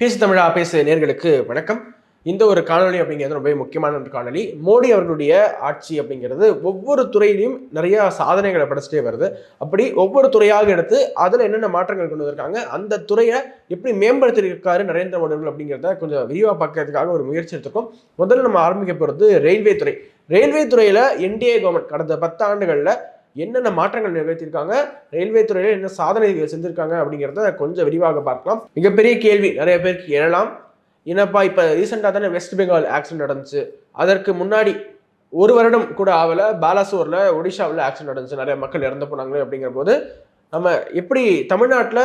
பேசு தமிழா பேசு நேர்களுக்கு வணக்கம். இந்த ஒரு காணொலி அப்படிங்கிறது ரொம்ப முக்கியமான ஒரு காணொலி மோடி அவர்களுடைய ஆட்சி அப்படிங்கிறது ஒவ்வொரு துறையிலையும் நிறைய சாதனைகளை படைச்சிட்டே வருது. அப்படி ஒவ்வொரு துறையாக எடுத்து அதில் என்னென்ன மாற்றங்கள் கொண்டு வந்திருக்காங்க அந்த துறையை எப்படி மேம்படுத்தியிருக்காரு நரேந்திர மோடி அவர்கள் அப்படிங்கிறத கொஞ்சம் விரிவாக பார்க்கறதுக்காக ஒரு முயற்சி எடுத்துக்கோம் முதல்ல நம்ம ஆரம்பிக்க போகிறது ரயில்வே துறை. ரயில்வே துறையில் என்டிஏ கவர்மெண்ட் கடந்த பத்தாண்டுகளில் என்னென்ன மாற்றங்கள் நிறைவேற்றிருக்காங்க? ரயில்வே துறையில் என்ன சாதனைகள் செஞ்சிருக்காங்க அப்படிங்கிறத கொஞ்சம் விரிவாக பார்க்கலாம். மிகப்பெரிய கேள்வி நிறைய பேருக்கு எழலாம். என்னப்பா இப்போ ரீசெண்டாக தானே வெஸ்ட் பெங்கால் ஆக்சிடென்ட் நடந்துச்சு. அதற்கு முன்னாடி ஒரு வருடம் கூட ஆகல. பாலாசூரில் ஒடிஷாவில் ஆக்சிடென்ட் நடந்துச்சு. நிறைய மக்கள் இறந்து போனாங்களே அப்படிங்கிற போது நம்ம எப்படி தமிழ்நாட்டில்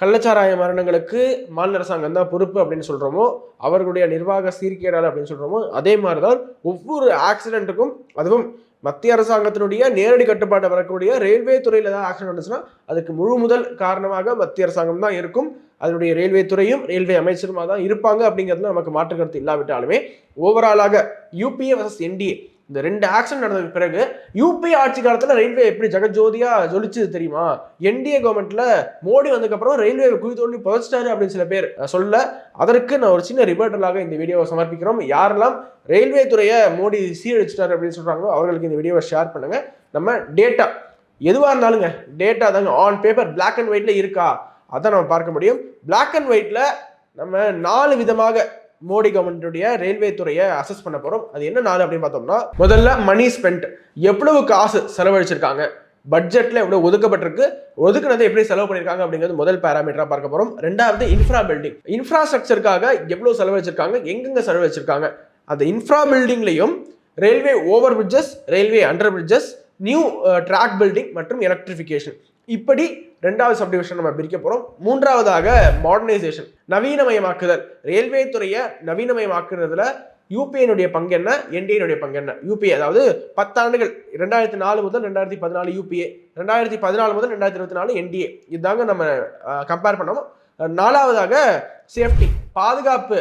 கள்ளச்சாராய மரணங்களுக்கு மாநில அரசாங்கம் தான் பொறுப்பு அப்படின்னு சொல்கிறோமோ அவர்களுடைய நிர்வாக சீர்கேடால் அப்படின்னு சொல்கிறோமோ அதே மாதிரி தான் ஒவ்வொரு ஆக்சிடென்ட்டுக்கும் அதுவும் மத்திய அரசாங்கத்தினுடைய நேரடி கட்டுப்பாட்டை வரக்கூடிய ரயில்வே துறையில் ஏதாவது ஆக்சிடென்ட் நடந்துச்சுன்னா அதுக்கு முழு முதல் காரணமாக மத்திய அரசாங்கம் தான் இருக்கும். அதனுடைய ரயில்வே துறையும் ரயில்வே அமைச்சருமா தான் இருப்பாங்க அப்படிங்கிறதுல நமக்கு மாற்று கருத்து இல்லாவிட்டாலுமே ஓவராலாக யூபிஏ வர்சஸ் என்டிஏ இந்த ரெண்டு ஆக்சிடென்ட் நடந்ததுக்கு பிறகு யூபிஏ ஆட்சி காலத்தில் ரயில்வே எப்படி ஜெகஜோதியாக ஜொலிச்சது தெரியுமா? என்டிஏ கவர்மெண்ட்ல மோடி வந்ததுக்கப்புறம் ரயில்வே குழி தோண்டி புதைச்சிட்டாரு அப்படின்னு சில பேர். சொல்ல அதற்கு நான் ஒரு சின்ன ரிபர்டலாக இந்த வீடியோவை சமர்ப்பிக்கிறோம். யாரெல்லாம் ரயில்வே துறையை மோடி சீரழிச்சிட்டாரு அப்படின்னு சொல்கிறாங்களோ அவர்களுக்கு இந்த வீடியோவை ஷேர் பண்ணுங்க. நம்ம டேட்டா எதுவாக இருந்தாலுங்க டேட்டா தாங்க ஆன் பேப்பர் பிளாக் அண்ட் ஒயிட்ல இருக்கா? அதான் நம்ம பார்க்க முடியும். பிளாக் அண்ட் ஒயிட்ல நம்ம நாலு விதமாக மோடி கவர்மெண்ட்டுடைய ரயில்வே துறையை அசஸ் பண்ண போறோம். அது என்ன நாள் அப்படின்னு பார்த்தோம்னா முதல்ல மணி ஸ்பெண்ட் எவ்வளவு காசு செலவழிச்சிருக்காங்க பட்ஜெட்ல எவ்வளவு ஒதுக்கப்பட்டிருக்கு ஒதுக்குனதை எப்படி செலவு பண்ணிருக்காங்க அப்படிங்கிறது முதல் பேராமீட்டரா பார்க்க போறோம். ரெண்டாவது இன்ஃப்ரா பில்டிங் இன்ஃப்ராஸ்ட்ரக்சருக்காக எவ்வளவு செலவழிச்சிருக்காங்க எங்கெங்க செலவழிச்சிருக்காங்க அந்த infra பில்டிங்லையும் railway over bridges railway under bridges new track building மற்றும் எலக்ட்ரிஃபிகேஷன் இப்படி ரெண்டாவது சப்டிவிஷன் நம்ம பிரிக்க போகிறோம் மூன்றாவதாக மாடர்னைசேஷன் நவீனமயமாக்குதல். ரயில்வே துறையை நவீனமயமாக்குறதுல யூபிஐனுடைய பங்கு என்ன? என்டிஏனுடைய பங்கு என்ன? யூபிஏ அதாவது பத்தாண்டுகள் ரெண்டாயிரத்தி நாலு முதல் ரெண்டாயிரத்தி பதினாலு யூபிஏ ரெண்டாயிரத்தி பதினாலு முதல் ரெண்டாயிரத்தி இருபத்தி நாலு என்டிஏ இதுதாங்க நம்ம கம்பேர் பண்ணோம். நாலாவதாக சேஃப்டி பாதுகாப்பு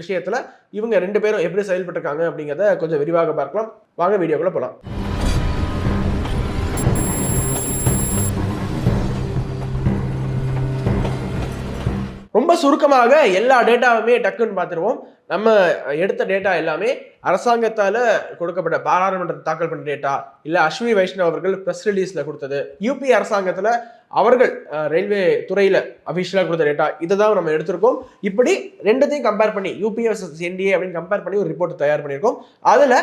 விஷயத்தில் இவங்க ரெண்டு பேரும் எப்படி செயல்பட்டிருக்காங்க அப்படிங்கிறத கொஞ்சம் விரிவாக பார்க்கலாம். வாங்க வீடியோக்குள்ளே போகலாம் சுருக்கமாக எல்லா டேட்டாவுமே டக்குன்னு பார்த்துருவோம். நம்ம எடுத்த டேட்டா எல்லாமே அரசாங்கத்தால் கொடுக்கப்பட்ட பாராளுமன்றத்தில் தாக்கல் பண்ண டேட்டா இல்லை அஸ்வினி வைஷ்ணவ் அவர்கள் ப்ரெஸ் ரிலீஸில் கொடுத்தது. யூபி அரசாங்கத்தில் அவர்கள் ரயில்வே துறையில் அஃபிஷியலாக கொடுத்த டேட்டா இதை தான் நம்ம எடுத்திருக்கோம். இப்படி ரெண்டுத்தையும் கம்பேர் பண்ணி யூபிஏ என்டிஏ அப்படின்னு கம்பேர் பண்ணி ஒரு ரிப்போர்ட் தயார் பண்ணியிருக்கோம். அதில்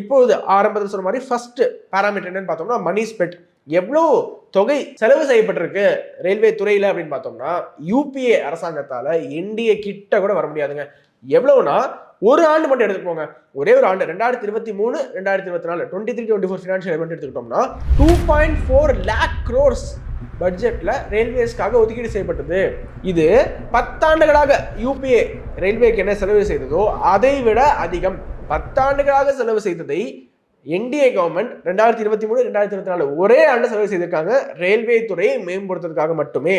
இப்போது ஆரம்பத்தில் சொன்ன மாதிரி ஃபஸ்ட்டு பேராமீட்டர் என்னன்னு பார்த்தோம்னா மணி ஸ்பெட் எவ்வளோ தொகை செலவு செய்யப்பட்டிருக்கு ரயில்வே துறையில் அப்படின்னு பார்த்தோம்னா யூபிஏ அரசாங்கத்தால் என்டிஏ கிட்ட கூட வர முடியாதுங்க. எவ்வளோனா ஒரு ஆண்டு மட்டும் எடுத்துக்கோங்க ஒரே ஒரு ஆண்டு ரெண்டாயிரத்தி இருபத்தி மூணு ரெண்டாயிரத்தி இருபத்தி நாலு twenty three twenty four financial எடுத்துக்கிட்டோம்னா two point four lakh crores பட்ஜெட்டில் ரயில்வேஸ்க்காக ஒதுக்கீடு செய்யப்பட்டது. இது பத்தாண்டுகளாக யூபிஏ ரயில்வேக்கு என்ன செலவு செய்ததோ அதை விட அதிகம். பத்தாண்டுகளாக செலவு செய்ததை என்டிஏ கவர்மெண்ட் ரெண்டாயிரத்தி இருபத்தி மூணு ரெண்டாயிரத்தி இருபத்தி நாலு ஒரே ஆண்டு செலவு செய்திருக்காங்க. ரயில்வே துறையை மேம்படுத்துறதுக்காக மட்டுமே.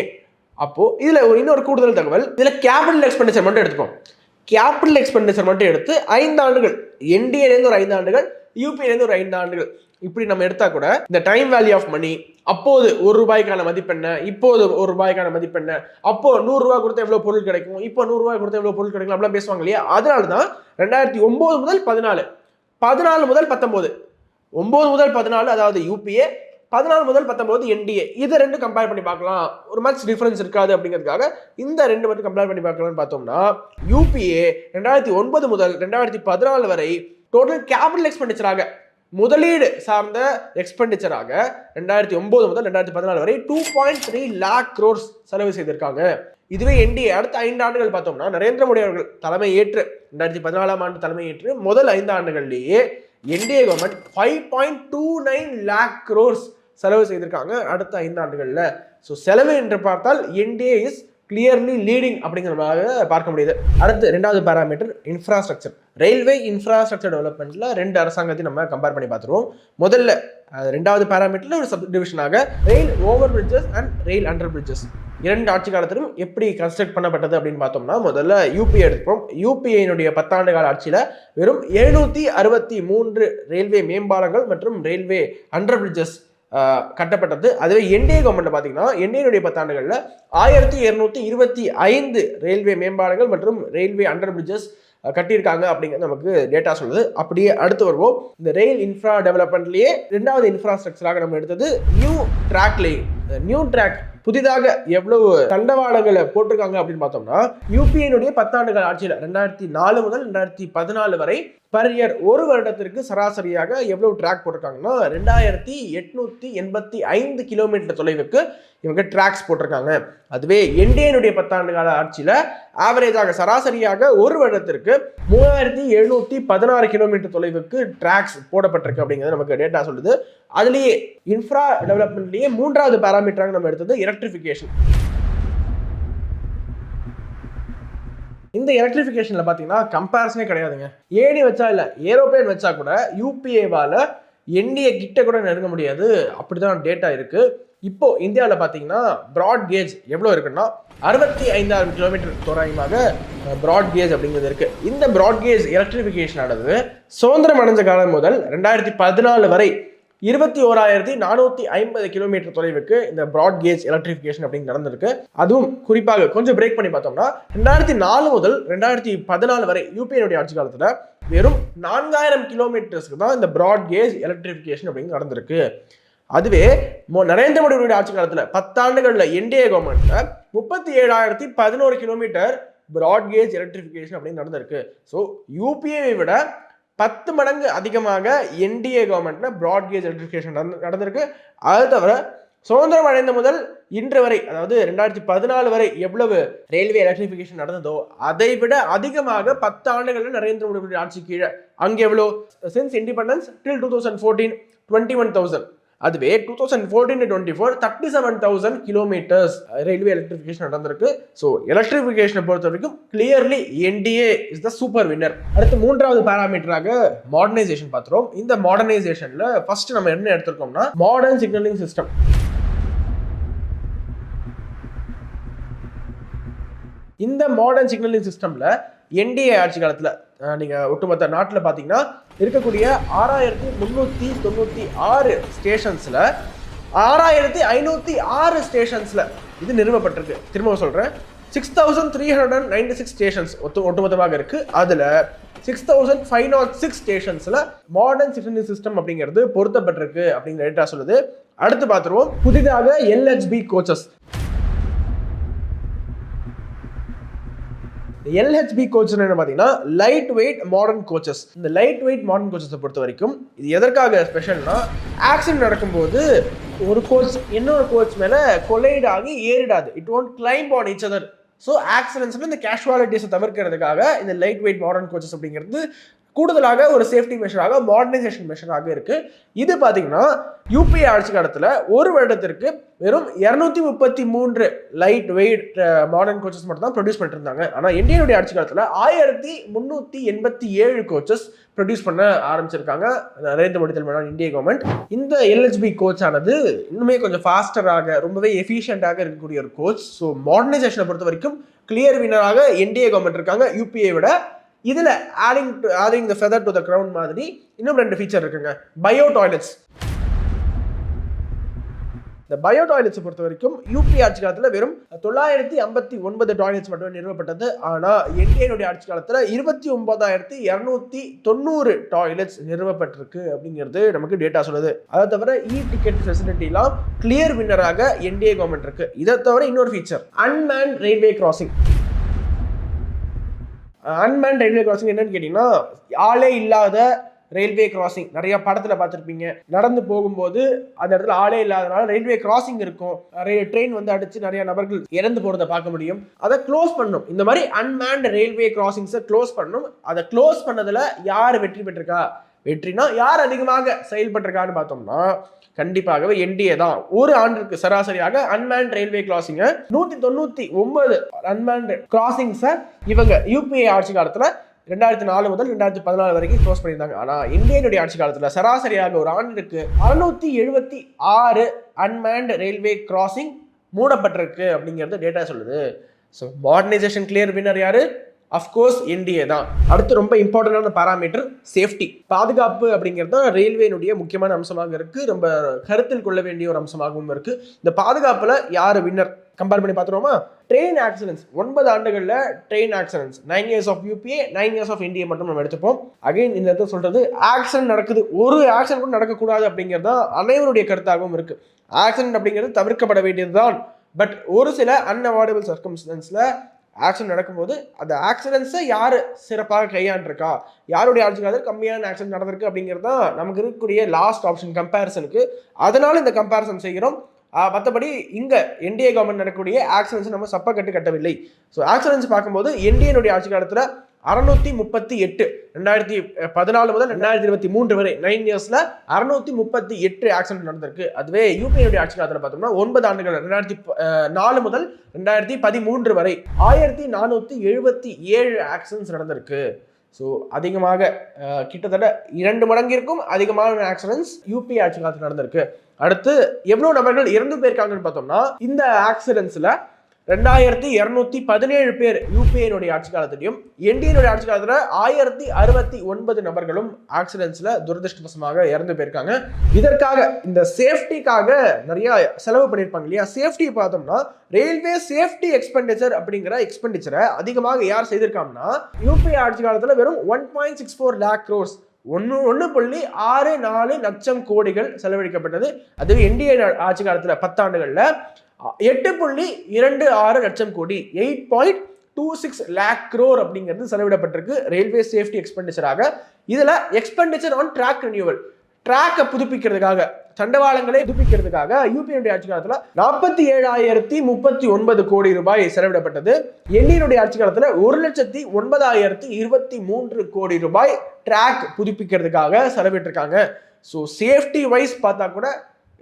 அப்போ இதுல ஒரு இன்னொரு கூடுதல் தகவல். இதுல கேபிட்டல் எக்ஸ்பெண்டிச்சர் மட்டும் எடுத்துப்போம். கேபிட்டல் எக்ஸ்பெண்டிச்சர் மட்டும் எடுத்து ஐந்து ஆண்டுகள். என்டிஏலேருந்து ஒரு ஐந்து ஆண்டுகள் யூபிஏலேருந்து ஒரு ஐந்து ஆண்டுகள். இப்படி நம்ம எடுத்தா கூட இந்த டைம் வேல்யூ ஆஃப் மணி அப்போது ஒரு ரூபாய்க்கான மதிப்பெண்ண இப்போது ஒரு ரூபாய்க்கான மதிப்பெண்ண அப்போ நூறு ரூபாய் கொடுத்தா எவ்வளவு பொருள் கிடைக்கும்? இப்போ நூறு ரூபாய் கொடுத்தா எவ்வளவு பொருள் கிடைக்கும்? அப்படிலாம் பேசுவாங்க இல்லையா? அதனால தான் ரெண்டாயிரத்தி ஒன்பது முதல் பதினாலு பதினாலு முதல் பத்தொம்போது ஒம்பது முதல் பதினாலு அதாவது யூபிஏ பதினாலு முதல் பத்தொம்போது என்டிஏ இதை ரெண்டு கம்பேர் பண்ணி பார்க்கலாம். ஒரு மச் டிஃப்ரென்ஸ் இருக்காது அப்படிங்கிறதுக்காக இந்த ரெண்டு மட்டும் கம்பேர் பண்ணி பார்க்கலாம்னு பார்த்தோம்னா யூபிஏ ரெண்டாயிரத்தி ஒன்பது முதல் ரெண்டாயிரத்தி பதினாலு வரை டோட்டல் கேபிட்டல் எக்ஸ்பெண்டிச்சராக முதலீடு சார்ந்த எக்ஸ்பெண்டிச்சராக ரெண்டாயிரத்தி ஒன்பது முதல் ரெண்டாயிரத்தி பதினாலு வரை two point three lakh crores செலவு செய்திருக்காங்க. இதுவே என்டிஏ அடுத்த ஐந்து ஆண்டுகள் பார்த்தோம்னா நரேந்திர மோடி அவர்கள் தலைமை ஏற்று ரெண்டாயிரத்தி பதினாலாம் ஆண்டு தலைமை ஏற்று முதல் ஐந்து ஆண்டுகள்லேயே NDA government five point two nine lakh crores செலவு செய்திருக்காங்க அடுத்த ஐந்து ஆண்டுகளில் ஸோ செலவு என்று பார்த்தால் என்டிஏ இஸ் கிளியர்லி லீடிங் அப்படிங்கிறதாக பார்க்க முடியுது. அடுத்து ரெண்டாவது பேராமீட்டர் இன்ஃப்ராஸ்ட்ரக்சர் ரயில்வே இன்ஃப்ராஸ்ட்ரக்சர் டெவலப்மெண்ட்ல ரெண்டு அரசாங்கத்தையும் நம்ம கம்பேர் பண்ணி பார்த்துருவோம். முதல்ல ரெண்டாவது பேராமீட்டர்ல ஒரு sub டிவிஷனாக rail over bridges and rail under bridges இரண்டு ஆட்சி காலத்திலும் எப்படி கன்ஸ்ட்ரக்ட் பண்ணப்பட்டது அப்படின்னு பார்த்தோம்னா முதல்ல யூபிஐ எடுத்துப்போம். யூபிஐனுடைய பத்தாண்டு கால ஆட்சியில் வெறும் எழுநூற்றி அறுபத்தி மூன்று ரயில்வே மேம்பாலங்கள் மற்றும் ரயில்வே அண்டர் பிரிட்ஜஸ் கட்டப்பட்டது. அதுவே என்டிஏ கவர்மெண்ட் பார்த்தீங்கன்னா என்டிஏனுடைய பத்தாண்டுகளில் ஆயிரத்தி இருநூத்தி இருபத்தி ஐந்து ரயில்வே மேம்பாலங்கள் மற்றும் ரயில்வே அண்டர் பிரிட்ஜஸ் கட்டியிருக்காங்க அப்படிங்கிறது நமக்கு டேட்டா சொல்லுது. அப்படியே அடுத்து வருவோம். இந்த ரயில் இன்ஃப்ரா டெவலப்மெண்ட்லேயே ரெண்டாவது இன்ஃப்ராஸ்ட்ரக்சராக நம்ம எடுத்தது new track lane new track புதிதாக எவ்வளவு தண்டவாளங்களை போட்டிருக்காங்க அப்படின்னு பார்த்தோம்னா யூபிஐனுடைய பத்தாண்டுகள் ஆட்சியில் ரெண்டாயிரத்தி நாலு முதல் ரெண்டாயிரத்தி பதினாலு வரை பர் இயர் ஒரு வருடத்திற்கு சராசரியாக எவ்வளவு ட்ராக் போட்டிருக்காங்கன்னா ரெண்டாயிரத்தி எட்நூத்தி எண்பத்தி ஐந்து கிலோமீட்டர் தொலைவுக்கு இவங்க ட்ராக்ஸ் போட்டிருக்காங்க. அதுவே என்டிஏனுடைய பத்தாண்டு கால ஆட்சியில் ஆவரேஜாக சராசரியாக ஒரு வருடத்திற்கு மூவாயிரத்தி எழுநூத்தி பதினாறு கிலோமீட்டர் தொலைவுக்கு ட்ராக்ஸ் போடப்பட்டிருக்கு அப்படிங்கிறது நமக்கு டேட்டா சொல்லுது. அதுலேயே இன்ஃப்ரா டெவலப்மெண்ட்லேயே மூன்றாவது பேராமீட்டராக நம்ம எடுத்தது எலக்ட்ரிஃபிகேஷன் இந்த எலக்ட்ரிஃபிகேஷனில் பார்த்தீங்கன்னா கம்பேரிசனே கிடையாதுங்க. ஏணி வச்சா இல்லை ஏரோப்ளேன் வச்சா கூட யூபிஏவால் என்டிஏ கிட்ட கூட நெருங்க முடியாது. அப்படி தான் டேட்டா இருக்குது இப்போ இந்தியாவில் பார்த்தீங்கன்னா ப்ராட் கேஜ் எவ்வளோ இருக்குன்னா அறுபத்தி ஐந்தாயிரம் கிலோமீட்டர் தோராயமாக ப்ராட் கேஜ் அப்படிங்கிறது இருக்குது இந்த ப்ராட் கேஜ் எலக்ட்ரிஃபிகேஷன் ஆனது சுதந்திரம் அடைஞ்ச காலம் முதல் ரெண்டாயிரத்தி பதினாலு வரை இருபத்தி ஓராயிரத்தி நானூற்றி ஐம்பது கிலோமீட்டர் தொலைவுக்கு இந்த ப்ராட் கேஜ் எலக்ட்ரிஃபிகேஷன் அப்படின்னு நடந்திருக்கு. அதுவும் குறிப்பாக கொஞ்சம் பிரேக் பண்ணி பார்த்தோம்னா ரெண்டாயிரத்தி நாலு முதல் ரெண்டாயிரத்தி பதினாலு வரை யூபிஐனுடைய ஆட்சி காலத்தில் வெறும் நான்காயிரம் கிலோமீட்டர்ஸ்க்கு தான் இந்த ப்ராட் கேஜ் எலக்ட்ரிஃபிகேஷன் அப்படின்னு நடந்திருக்கு. அதுவே மோ நரேந்திர மோடியுடைய ஆட்சி காலத்தில் பத்தாண்டுகளில் என்டிஏ கவர்மெண்ட்ல முப்பத்தி ஏழாயிரத்தி பதினோரு கிலோமீட்டர் ப்ராட் கேஜ் எலக்ட்ரிஃபிகேஷன் அப்படின்னு நடந்திருக்கு. ஸோ யூபிஐவை விட பத்து மடங்கு அதிகமாக என்டிஏ கவர்மெண்ட்னா ப்ராட்கேஜ் எலக்ட்ரிஃபிகேஷன் நடந்திருக்கு. அது தவிர சுதந்திரம் அடைந்த முதல் இன்று வரை அதாவது ரெண்டாயிரத்தி பதினாலு வரை எவ்வளவு ரயில்வே எலக்ட்ரிஃபிகேஷன் நடந்ததோ அதை விட அதிகமாக பத்து ஆண்டுகளில் நரேந்திர மோடி ஆட்சி கீழே. அங்கே எவ்வளோ since independence till two thousand fourteen twenty one thousand அதுவே two thousand fourteen twenty four thirty seven thousand kilometres railway electrification நடந்திருக்கு. ஸோ எலக்ட்ரிஃபிகேஷனை பொறுத்த வரைக்கும் clearly NDA is the super winner அடுத்து மூன்றாவது பேராமீட்டராக மாடர்னைசேஷன் பார்த்துருவோம். இந்த மாடர்னைசேஷனில் ஃபர்ஸ்ட் நம்ம என்ன எடுத்திருக்கோம்னா மாடர்ன் சிக்னலிங் சிஸ்டம் இந்த மாடர்ன் சிக்னலிங் சிஸ்டமில் என்டிஏ ஆட்சி காலத்தில் நீங்கள் ஒட்டுமொத்த நாட்டில் பார்த்தீங்கன்னா இருக்கக்கூடிய ஆறாயிரத்தி முந்நூற்றி தொண்ணூற்றி ஆறு ஸ்டேஷன்ஸில் ஆறாயிரத்தி ஐநூற்றி ஆறு ஸ்டேஷன்ஸில் இது நிறுவப்பட்டிருக்கு. திரும்ப சொல்கிறேன் six thousand three hundred and ninety six stations ஒத்து ஒட்டுமொத்தமாக இருக்குது அதில் six thousand five nought six ஸ்டேஷன்ஸில் modern signalling system அப்படிங்கிறது பொருத்தப்பட்டிருக்கு அப்படிங்கிற டேட்டா சொல்லுது. அடுத்து பார்த்துருவோம். புதிதாக எல்ஹெச்பி கோச்சஸ் எல்ஹெச்பி கோச் என்ன பார்த்தீங்கன்னா லைட் வெயிட் மாடர்ன் கோச்சஸ் இந்த லைட் வெயிட் மாடர்ன் கோச்சஸை பொறுத்த வரைக்கும் இது எதற்காக ஸ்பெஷல்னா ஆக்சிடென்ட் நடக்கும்போது ஒரு கோச் இன்னொரு கோச் மேலே கொலைட் ஆகி ஏறிடாது. It won't climb on each other so ஆக்சிடென்ட்ஸில் இந்த கேஷுவாலிட்டிஸை தவிர்க்கிறதுக்காக இந்த லைட் வெயிட் மாடர்ன் கோச்சஸ் அப்படிங்கிறது கூடுதலாக ஒரு சேஃப்டி மெஷராக மாடர்னைசேஷன் மெஷராக இருக்குது இது பார்த்தீங்கன்னா யூபிஐ ஆட்சி காலத்தில் ஒரு வருடத்திற்கு வெறும் இரநூத்தி முப்பத்தி மூன்று லைட் வெயிட் மாடர்ன் கோச்சஸ் மட்டும் தான் ப்ரொடியூஸ் பண்ணிட்டு இருந்தாங்க ஆனால் இந்தியனுடைய ஆட்சி காலத்தில் ஆயிரத்தி முந்நூற்றி எண்பத்தி ஏழு கோச்சஸ் ப்ரொடியூஸ் பண்ண ஆரம்பிச்சிருக்காங்க. நரேந்திர மோடி தலைமையிலான இந்திய கவர்மெண்ட் இந்த எல்ஹெச்பி கோச் ஆனது இன்னுமே கொஞ்சம் ஃபாஸ்டராக ரொம்பவே எஃபிஷியண்டாக இருக்கக்கூடிய ஒரு கோச் ஸோ மாடர்னைசேஷனை பொறுத்த வரைக்கும் கிளியர் வினராக என்டிஏ கவர்மெண்ட் இருக்காங்க. யூபிஐ விட இதில் adding to adding the feather to the ground மாதிரி இன்னும் ரெண்டு ஃபீச்சர் இருக்குங்க. பயோ டாய்லெட்ஸ் இந்த பயோ டாய்லெட்ஸை பொறுத்த வரைக்கும் யூபி ஆட்சி காலத்தில் வெறும் தொள்ளாயிரத்தி ஐம்பத்தி ஒன்பது டாய்லெட்ஸ் மட்டுமே நிறுவப்பட்டது. ஆனால் என்டிஏனுடைய ஆட்சி காலத்தில் இருபத்தி ஒன்பதாயிரத்தி இரநூத்தி தொண்ணூறு டாய்லெட்ஸ் நிறுவப்பட்டிருக்கு அப்படிங்கிறது நமக்கு டேட்டா சொல்லுது. அதை தவிர இ டிக்கெட் ஃபெசிலிட்டிலாம் கிளியர் வின்னராக என்டிஏ கவர்மெண்ட் இருக்கு. இதை தவிர இன்னொரு feature unmanned railway crossing unmanned railway crossing என்னன்னு கேட்டிங்கன்னா ஆளே இல்லாத ரயில்வே கிராசிங் நிறைய படத்துல பார்த்துருப்பீங்க. நடந்து போகும்போது அந்த இடத்துல ஆளே இல்லாதனால ரயில்வே கிராசிங் இருக்கும். நிறைய ட்ரெயின் வந்து அடிச்சு நிறைய நபர்கள் இறந்து போகிறத பார்க்க முடியும். அதை க்ளோஸ் பண்ணும். இந்த மாதிரி அன்மேன்ட் ரயில்வே கிராசிங்ஸை க்ளோஸ் பண்ணணும் அதை க்ளோஸ் பண்ணதுல யார் வெற்றி பெற்றிருக்கா? வெற்றினா யார் அதிகமாக செயல்பட்டிருக்கான்னு பார்த்தோம்னா கண்டிப்பாகவே என்டிஏ தான். ஒரு ஆண்டிற்கு சராசரியாக அன்மேன் ரயில்வே கிராசிங்க நூத்தி தொண்ணூத்தி ஒன்பது அன்மேன் கிராசிங்ஸை இவங்க யூபிஐ ஆட்சி காலத்துல ரெண்டாயிரத்தி நாலு முதல் ரெண்டாயிரத்தி பதினாலு வரைக்கும் க்ளோஸ் பண்ணியிருந்தாங்க. ஆனால் இந்தியனுடைய ஆட்சி காலத்தில் சராசரியாக ஒரு ஆண்டிற்கு அறுநூத்தி எழுபத்தி ஆறு அன்மேன்ட் ரயில்வே கிராசிங் மூடப்பட்டிருக்கு அப்படிங்கிறது டேட்டா சொல்லுது. ஸோ மாடர்னைசேஷன் கிளியர் வின்னர் யாரு? அஃப்கோர்ஸ் என்டிஏ தான். அடுத்து ரொம்ப இம்பார்ட்டண்டான பாராமீட்டர் சேஃப்டி பாதுகாப்பு அப்படிங்கிறது தான் ரயில்வேனுடைய முக்கியமான அம்சமாக இருக்குது ரொம்ப கருத்தில் கொள்ள வேண்டிய ஒரு அம்சமாகவும் இருக்குது இந்த பாதுகாப்பில் யார் வின்னர் கம்பேர் பண்ணி பார்த்துருவோமா? ட்ரெயின் ஆக்சிடென்ட்ஸ் ஒன்பது ஆண்டுகளில் train accidents nine years of UPA nine years of India மட்டும் நம்ம எடுத்துப்போம். அகைன் இந்த இடத்துல சொல்கிறது ஆக்சிடென்ட் நடக்குது. ஒரு ஆக்சிடென்ட் கூட நடக்கக்கூடாது அப்படிங்கிறது தான் அனைவருடைய கருத்தாகவும் இருக்குது ஆக்சிடென்ட் அப்படிங்கிறது தவிர்க்கப்பட வேண்டியது தான் பட் ஒரு சில அன்அவாய்டபிள் சர்க்கம்ஸ்டன்ஸில் ஆக்சிடென்ட் நடக்கும்போது அந்த ஆக்சிடென்ட்ஸை யார் சிறப்பாக கையாண்டிருக்கா? யாருடைய ஆட்சி கம்மியான ஆக்சிடென்ட் நடந்திருக்கு அப்படிங்கிறது தான் நமக்கு இருக்கக்கூடிய லாஸ்ட் ஆப்ஷன் கம்பேரிசனுக்கு அதனால இந்த கம்பேரிசன் செய்கிறோம். மற்றபடி இங்கே என்டிஏ கவர்மெண்ட் நடக்கக்கூடிய ஆக்சிடென்ட்ஸ் நம்ம சப்ப கட்டு கட்டவில்லை. ஸோ ஆக்சிடென்ட்ஸ் பார்க்கும்போது என்டிஏனுடைய ஆட்சி காலத்தில் அறுநூத்தி முப்பத்தி எட்டு ரெண்டாயிரத்தி பதினாலு முதல் ரெண்டாயிரத்தி இருபத்தி மூன்று வரை நைன் இயர்ஸ்ல அறுநூத்தி முப்பத்தி எட்டு ஆக்சிடென்ட் நடந்திருக்கு. அதுவே யூபிஐனுடைய ஆட்சி காலத்தில் பார்த்தோம்னா ஒன்பது ஆண்டுகள் ரெண்டாயிரத்தி நாலு முதல் ரெண்டாயிரத்தி பதிமூன்று வரை ஆயிரத்தி நானூத்தி எழுபத்தி ஏழு ஆக்சிடென்ட்ஸ் நடந்திருக்கு. ஸோ அதிகமாக கிட்டத்தட்ட இரண்டு மடங்கிற்கும் அதிகமான ஆக்சிடென்ட்ஸ் யூபி ஆட்சி காலத்தில் நடந்திருக்கு. அடுத்து எவ்வளவு நபர்கள் இறந்து போயிருக்காங்கன்னு பார்த்தோம்னா இந்த ஆக்சிடென்ட்ஸ்ல ரெண்டாயிரத்தி இரநூத்தி பதினேழு பேர் யூபிஐனுடைய ஆட்சி காலத்திலையும் என்டிஏனுடைய ஆட்சி காலத்தில் ஆயிரத்தி அறுபத்தி ஒன்பது நபர்களும் ஆக்சிடென்ட்ஸில் துரதிருஷ்டவசமாக இறந்து போயிருக்காங்க. இதற்காக இந்த சேஃப்டிக்காக நிறைய செலவு பண்ணியிருப்பாங்க இல்லையா? சேஃப்டி பார்த்தோம்னா ரயில்வே சேஃப்டி எக்ஸ்பெண்டிச்சர் அப்படிங்கிற எக்ஸ்பெண்டிச்சரை அதிகமாக யார் செய்திருக்காங்கன்னா யூபிஐ ஆட்சி காலத்தில் வெறும் one point six four lakh crores ஒன்று ஒன்று புள்ளி ஆறு நாலு லட்சம் கோடிகள் செலவழிக்கப்பட்டது. அதுவே என்டிஏ ஆட்சி காலத்தில் பத்தாண்டுகளில். எட்டு புள்ளி இரண்டு ஆறு லட்சம் கோடி eight point two six lakh crore அப்படிங்கிறது செலவிடப்பட்டிருக்கு. ரயில்வே சேஃப்டி எக்ஸ்பெண்டிச்சராக இதில் எக்ஸ்பெண்டிச்சர் ஆன் ட்ராக் ரினியூவல் ட்ராக்கை புதுப்பிக்கிறதுக்காக தண்டவாளங்களை புதுப்பிக்கிறதுக்காக யூபியினுடைய ஆட்சி காலத்தில் நாற்பத்தி ஏழாயிரத்தி முப்பத்தி ஒன்பது கோடி ரூபாய் செலவிடப்பட்டது. எண்ணியினுடைய ஆட்சி காலத்தில் ஒரு லட்சத்தி ஒன்பதாயிரத்தி இருபத்தி மூன்று கோடி ரூபாய் ட்ராக் புதுப்பிக்கிறதுக்காக செலவிட்டிருக்காங்க. ஸோ சேஃப்டி வைஸ் பார்த்தா கூட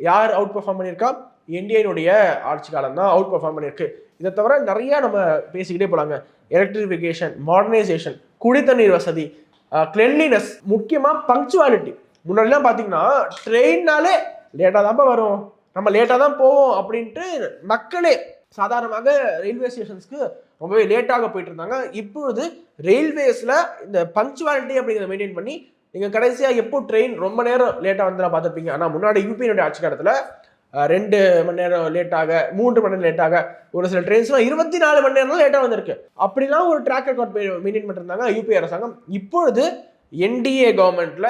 யார் அவுட் பர்ஃபார்ம் பண்ணியிருக்கா? இந்தியனுடைய ஆட்சி காலம் தான் அவுட் பர்ஃபார்ம் பண்ணியிருக்கு. இதை தவிர நிறைய நம்ம பேசிக்கிட்டே போலாங்க. எலக்ட்ரிஃபிகேஷன் மாடர்னைசேஷன் குடித்தண்ணீர் வசதி கிளென்லினஸ் முக்கியமாக பங்க்சுவாலிட்டி முன்னாடிலாம் பார்த்தீங்கன்னா ட்ரெயின்னாலே லேட்டாக தான்ப்பா வரும். நம்ம லேட்டாக தான் போவோம் அப்படின்ட்டு மக்களே சாதாரணமாக ரயில்வே ஸ்டேஷன்ஸ்க்கு ரொம்பவே லேட்டாக போயிட்டு இருந்தாங்க இப்பொழுது ரயில்வேஸில் இந்த பங்க்சுவாலிட்டி அப்படிங்கிறத மெயின்டைன் பண்ணி நீங்கள் கடைசியாக எப்போ ட்ரெயின் ரொம்ப நேரம் லேட்டாக வந்து பார்த்துருப்பீங்க. ஆனால் முன்னாடி யூபியினுடைய ஆட்சி காலத்தில் ரெண்டு மணி நேரம் லேட்டாக மூன்று மணி நேரம் லேட்டாக ஒரு சில ட்ரெயின்ஸ்லாம் இருபத்தி நாலு மணி நேரம் லேட்டாக வந்திருக்கு. அப்படிலாம் ஒரு ட்ராக் ரெக்கார்ட் மெயின்டைன் பண்ணிருந்தாங்க யூபி அரசாங்கம். இப்பொழுது என்டிஏ கவர்மெண்ட்ல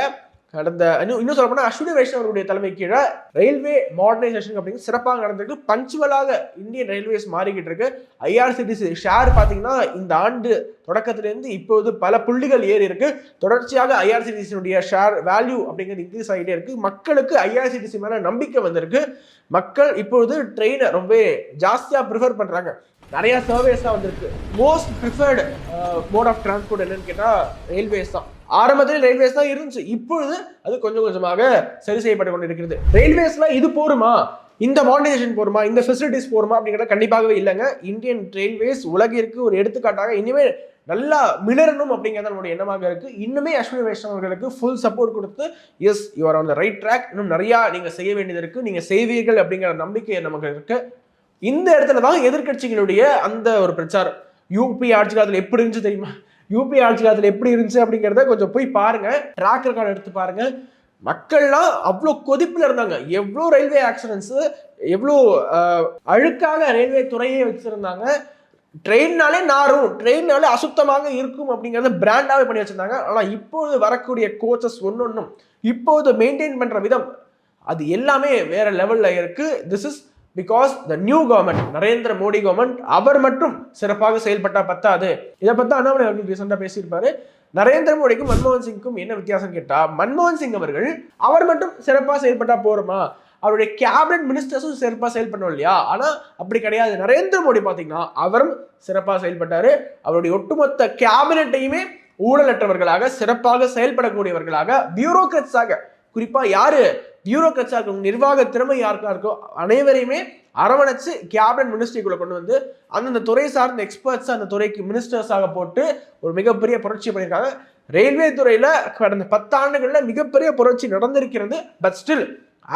கடந்த இன்னும் இன்னும் சொல்ல போனால் அஸ்வினி வைஷ்ணவ் அவருடைய தலைமை கீழே ரயில்வே மாடர்னைசேஷன் அப்படின்னு சிறப்பாக நடந்திருக்கு. பஞ்சுவலாக இந்தியன் ரயில்வேஸ் மாறிக்கிட்டு இருக்கு. ஐஆர்சிடிசி ஷேர் பார்த்தீங்கன்னா இந்த ஆண்டு தொடக்கத்திலேருந்து இப்போது பல புள்ளிகள் ஏறி இருக்கு. தொடர்ச்சியாக ஐஆர்சிடிசியினுடைய ஷேர் வேல்யூ அப்படிங்கிறது இன்க்ரீஸ் ஆகிட்டே இருக்கு. மக்களுக்கு ஐஆர்சிடிசி மேலே நம்பிக்கை வந்திருக்கு. மக்கள் இப்பொழுது ட்ரெயினை ரொம்ப ஜாஸ்தியாக ப்ரிஃபர் பண்ணுறாங்க நிறைய சர்வேஸ் தான் வந்திருக்கு. Most preferred mode of transport என்னன்னு கேட்டால் ரயில்வேஸ் தான். ஆரம்பத்தில் ரயில்வேஸ் தான் இருந்துச்சு. இப்பொழுது அது கொஞ்சம் கொஞ்சமாக சரி செய்யப்பட்டு கொண்டு இருக்கிறது ரயில்வேஸ்லாம் இது போருமா? இந்த மாடர்னைசேஷன் போருமா? இந்த ஃபெசிலிட்டிஸ் போருமா? அப்படிங்கிறத கண்டிப்பாகவே இல்லைங்க. இந்தியன் ரயில்வேஸ் உலகிற்கு ஒரு எடுத்துக்காட்டாக இனிமேல் நல்லா மிளரணும் அப்படிங்கிறது நம்மளுடைய எண்ணமாக இருக்குது இன்னுமே அஸ்வினி வைஷ்ணவ் அவர்களுக்கு ஃபுல் சப்போர்ட் கொடுத்து yes you're on the right track இன்னும் நிறையா நீங்கள் செய்ய வேண்டியது இருக்குது நீங்கள் செய்வீர்கள் அப்படிங்கிற நம்பிக்கை நமக்கு இருக்குது இந்த இடத்துல தான் எதிர்கட்சிகளுடைய அந்த ஒரு பிரச்சாரம். யூபி ஆட்சி காலத்தில் எப்படி இருந்துச்சு தெரியுமா? யூபி ஆட்சி காலத்தில் எப்படி இருந்துச்சு அப்படிங்கிறத கொஞ்சம் போய் பாருங்க. ட்ராக் ரெக்கார்டு எடுத்து பாருங்க. மக்கள்லாம் அவ்வளோ கொதிப்பில் இருந்தாங்க. எவ்வளோ ரயில்வே ஆக்சிடென்ட்ஸு எவ்வளோ அழுக்காக ரயில்வே துறையே வச்சுருந்தாங்க. ட்ரெயின்னாலே நாரும் ட்ரெயின்னாலே அசுத்தமாக இருக்கும் அப்படிங்கிறத பிராண்டாகவே பண்ணி வச்சுருந்தாங்க. ஆனால் இப்போது வரக்கூடிய கோச்சஸ் ஒன்னொன்றும் இப்போது மெயின்டைன் பண்ணுற விதம் அது எல்லாமே வேற லெவலில் இருக்குது this is because the new government Narendra Modi government அவர் மட்டும் சிறப்பாக செயல்பட்டால் பத்தாது. இதை பற்றி அண்ணாமலை அவர்கள் ரீசெண்டாக பேசியிருப்பாரு. நரேந்திர மோடிக்கும் மன்மோகன் சிங்க்கும் என்ன வித்தியாசம் கேட்டால் மன்மோகன் சிங் அவர்கள் அவர் மட்டும் சிறப்பாக செயல்பட்டால் போகிறோமா அவருடைய கேபினட் மினிஸ்டர்ஸும் சிறப்பாக செயல்படணும் இல்லையா? ஆனால் அப்படி கிடையாது. நரேந்திர மோடி பார்த்தீங்கன்னா அவரும் சிறப்பாக செயல்பட்டார். அவருடைய ஒட்டுமொத்த கேபினட்டையுமே ஊழலற்றவர்களாக சிறப்பாக செயல்படக்கூடியவர்களாக பியூரோக்ரட்ஸாக குறிப்பாக யார்? பியூரோக்ரட்ஸாக இருக்கும் நிர்வாக திறமை யாருக்கா இருக்கோ அனைவரையுமே அரவணைச்சு கேபினட் மினிஸ்ட்ரிக்குள்ளே கொண்டு வந்து அந்தந்த துறை சார்ந்த எக்ஸ்பர்ட்ஸ் அந்த துறைக்கு மினிஸ்டர்ஸாக போட்டு ஒரு மிகப்பெரிய புரட்சி பண்ணியிருக்காங்க. ரயில்வே துறையில் கடந்த பத்தாண்டுகளில் மிகப்பெரிய புரட்சி நடந்திருக்கிறது பட் ஸ்டில்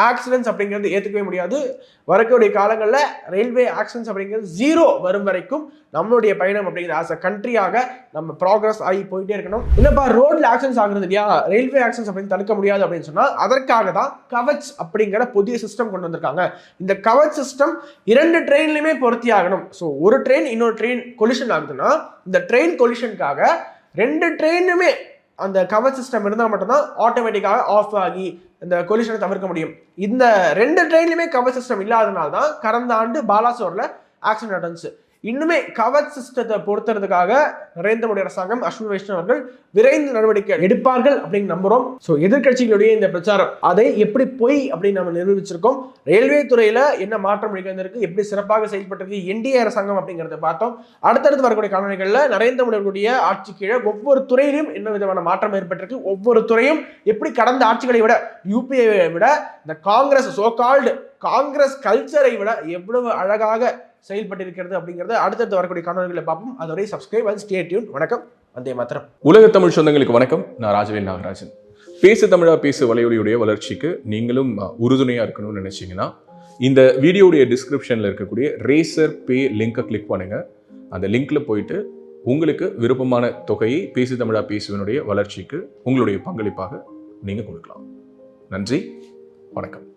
ஆக்சிடென்ட்ஸ் அப்படிங்கிறது ஏற்றுக்கவே முடியாது. வரக்கூடிய காலங்களில் ரயில்வே ஆக்சிடென்ட்ஸ் அப்படிங்கிறது ஜீரோ வரும் வரைக்கும் நம்மளுடைய பயணம் அப்படிங்கிறது ஆஸ் அ கண்ட்ரியாக நம்ம ப்ராக்ரஸ் ஆகி போயிட்டே இருக்கணும். இல்லைப்பா ரோட்ல ஆக்சிடென்ட்ஸ் ஆகுறது இல்லையா? ரயில்வே ஆக்சிடென்ட்ஸ் அப்படின்னு தடுக்க முடியாது அப்படின்னு சொன்னால் அதற்காக தான் கவச் அப்படிங்கிற புதிய சிஸ்டம் கொண்டு வந்திருக்காங்க. இந்த கவச் சிஸ்டம் இரண்டு ட்ரெயின்லையுமே பொருத்தி ஆகணும். ஸோ ஒரு ட்ரெயின் இன்னொரு ட்ரெயின் கொலிஷன் ஆகுதுன்னா இந்த ட்ரெயின் கொலிஷனுக்காக ரெண்டு ட்ரெயினுமே அந்த கவர் சிஸ்டம் இருந்தால் மட்டும்தான் ஆட்டோமேட்டிக்காக ஆஃப் ஆகி இந்த கொலிஷனை தவிர்க்க முடியும். இந்த ரெண்டு ட்ரெயின்லையுமே கவர் சிஸ்டம் இல்லாதனால தான் கடந்த ஆண்டு பாலாசோரில் ஆக்சிடென்ட் நடந்துச்சு இன்னுமே கவர் சிஸ்டத்தை பொறுத்துறதுக்காக நரேந்திர மோடி அரசாங்கம் அஸ்வின் வைஷ்ணவ் அவர்கள் விரைந்து நடவடிக்கை எடுப்பார்கள் அப்படின்னு நம்புறோம். ஸோ எதிர்க்கட்சிகளுடைய இந்த பிரச்சாரம் அதை எப்படி பொய் அப்படின்னு நம்ம நிரூபிச்சிருக்கோம். ரயில்வே துறையில என்ன மாற்றம் நிகழ்ந்திருக்கு எப்படி சிறப்பாக செயல்பட்டிருக்கு என்டிஏ அரசாங்கம் அப்படிங்கிறத பார்த்தோம். அடுத்தடுத்து வரக்கூடிய காணொலிகளில் நரேந்திர மோடி அவர்களுடைய ஆட்சி கீழே ஒவ்வொரு துறையிலும் என்ன விதமான மாற்றம் ஏற்பட்டிருக்கு ஒவ்வொரு துறையும் எப்படி கடந்த ஆட்சிகளை விட யூபிஐ விட இந்த காங்கிரஸ் சோ கால்டு காங்கிரஸ் கல்ச்சரை விட எவ்வளவு அழகாக செயல்பட்டிருக்கிறது அப்படிங்கிறத அடுத்தடுத்து வரக்கூடிய காணொலிகளை பார்ப்போம். அதுவரை சப்ஸ்கிரைப் அண்ட் ஸ்டே டியூன் வணக்கம். வந்தே மாத்திரம். உலக தமிழ் சொந்தங்களுக்கு வணக்கம். நான் ராஜவேல் நாகராஜன். பேசு தமிழா பேசு வலையொலியுடைய வளர்ச்சிக்கு நீங்களும் உறுதுணையாக இருக்கணும்னு நினச்சிங்கன்னா இந்த வீடியோடைய டிஸ்கிரிப்ஷனில் இருக்கக்கூடிய ரேசர் பே லிங்கை கிளிக் பண்ணுங்கள் அந்த லிங்கில் போயிட்டு உங்களுக்கு விருப்பமான தொகையை பேசு தமிழா பேசுவனுடைய வளர்ச்சிக்கு உங்களுடைய பங்களிப்பாக நீங்கள் கொடுக்கலாம். நன்றி. வணக்கம்.